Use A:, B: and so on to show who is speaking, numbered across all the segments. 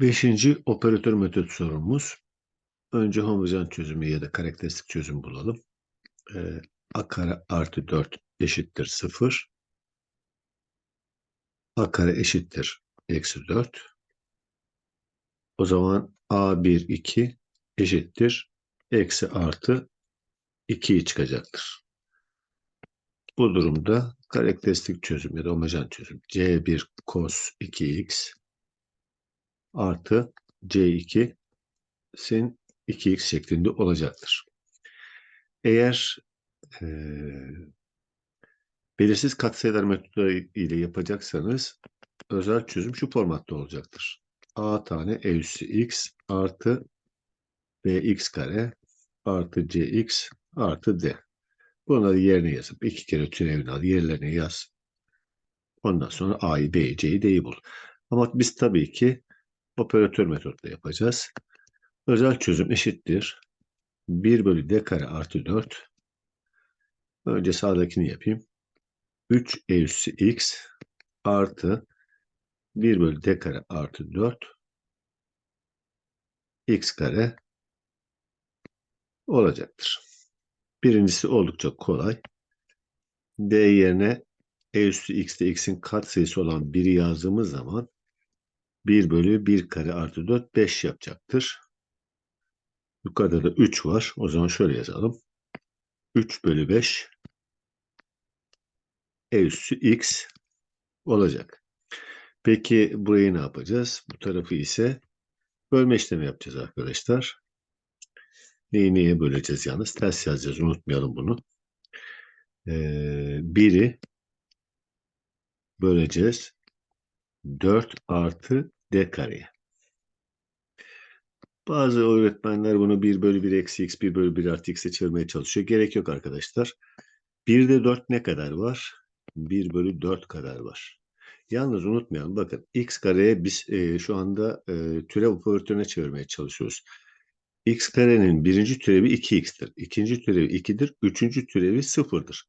A: Beşinci operatör metot sorumuz. Önce homojen çözümü ya da karakteristik çözüm bulalım. Ee, a kare artı 4 eşittir 0. a kare eşittir eksi 4. O zaman a1 2 eşittir eksi artı 2'yi çıkacaktır. Bu durumda karakteristik çözüm ya da homojen çözüm c1 cos 2x artı c2 sin 2x şeklinde olacaktır. Eğer e, belirsiz katsayılar metodları ile yapacaksanız özel çözüm şu formatta olacaktır. a tane e üssü x artı bx kare artı cx artı d. Bunları yerine yazıp iki kere türevini al, yerlerine yaz. Ondan sonra a'yı, b'yi, c'yi, d'yi bul. Ama biz tabii ki operatör metodla yapacağız. Özel çözüm eşittir. 1 bölü d kare artı 4. Önce sağdakini yapayım. 3 e üssü x artı 1 bölü d kare artı 4 x kare olacaktır. Birincisi oldukça kolay. d yerine e üssü x'te x'in katsayısı olan 1'i yazdığımız zaman 1 bölü 1 kare artı 4 5 yapacaktır. Yukarıda da 3 var. O zaman şöyle yazalım. 3 bölü 5 e üssü x olacak. Peki burayı ne yapacağız? Bu tarafı ise bölme işlemi yapacağız arkadaşlar. Neyi neye böleceğiz yalnız? Ters yazacağız. Unutmayalım bunu. Ee, 1'i böleceğiz. 4 artı d kareye. Bazı öğretmenler bunu 1 bölü 1 eksi x, 1 bölü 1 artı x'e çevirmeye çalışıyor. Gerek yok arkadaşlar. 1'de 4 ne kadar var? 1 bölü 4 kadar var. Yalnız unutmayalım bakın x kareye biz e, şu anda e, türev operatörüne çevirmeye çalışıyoruz. x karenin birinci türevi 2x'tir. ikinci türevi 2'dir. Üçüncü türevi 0'dır.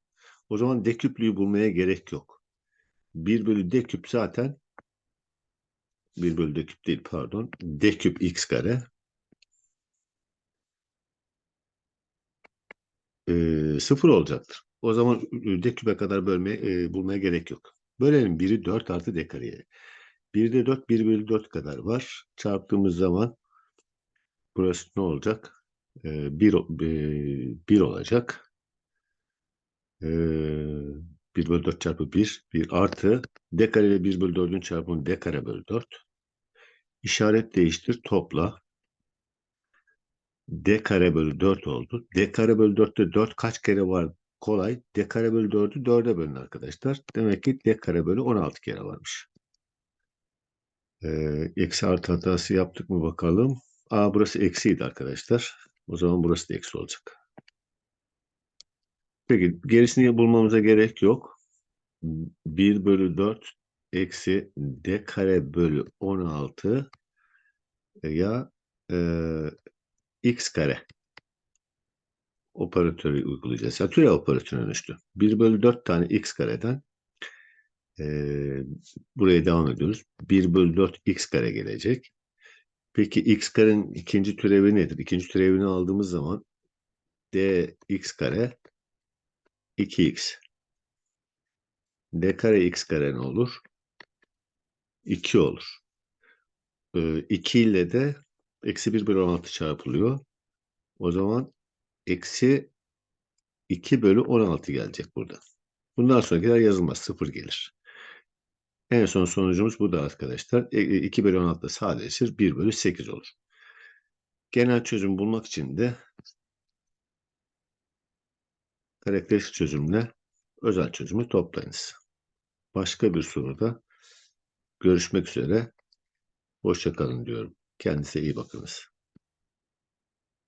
A: O zaman d küplüğü bulmaya gerek yok. 1 bölü d küp zaten 1 bölü d küp değil pardon. d küp x kare e, 0 olacaktır. O zaman d küpe kadar bölmeye, e, bulmaya gerek yok. Bölelim 1'i 4 artı d kareye. 1'de 4 1 bölü 4 kadar var. Çarptığımız zaman burası ne olacak? Ee, 1, e, 1 olacak. 1 bölü 4 çarpı 1. 1 artı d kare ile 1 bölü 4'ün çarpımı d kare bölü 4. İşaret değiştir topla. d kare bölü 4 oldu. d kare bölü 4'te 4 kaç kere var? Kolay. d kare bölü 4'ü 4'e bölün arkadaşlar. Demek ki d kare bölü 16 kere varmış. Ee, eksi artı hatası yaptık mı bakalım. A burası eksiydi arkadaşlar. O zaman burası da eksi olacak. Peki gerisini bulmamıza gerek yok. 1 bölü 4 eksi d kare bölü 16 ya e, x kare operatörü uygulayacağız. Ya türev operatörüne dönüştü. 1 bölü 4 tane x kareden e, buraya devam ediyoruz. 1 bölü 4 x kare gelecek. Peki x karenin ikinci türevi nedir? İkinci türevini aldığımız zaman d x kare 2x. d kare x kare ne olur? 2 olur. Ee, 2 ile de eksi 1 bölü 16 çarpılıyor. O zaman eksi 2 bölü 16 gelecek burada. Bundan sonrakiler yazılmaz. 0 gelir. En son sonucumuz bu da arkadaşlar. 2 e, bölü 16 sadeleşir. 1 bölü 8 olur. Genel çözüm bulmak için de karakteristik çözümle özel çözümü toplayınız. Başka bir soruda görüşmek üzere. Hoşçakalın diyorum. Kendinize iyi bakınız.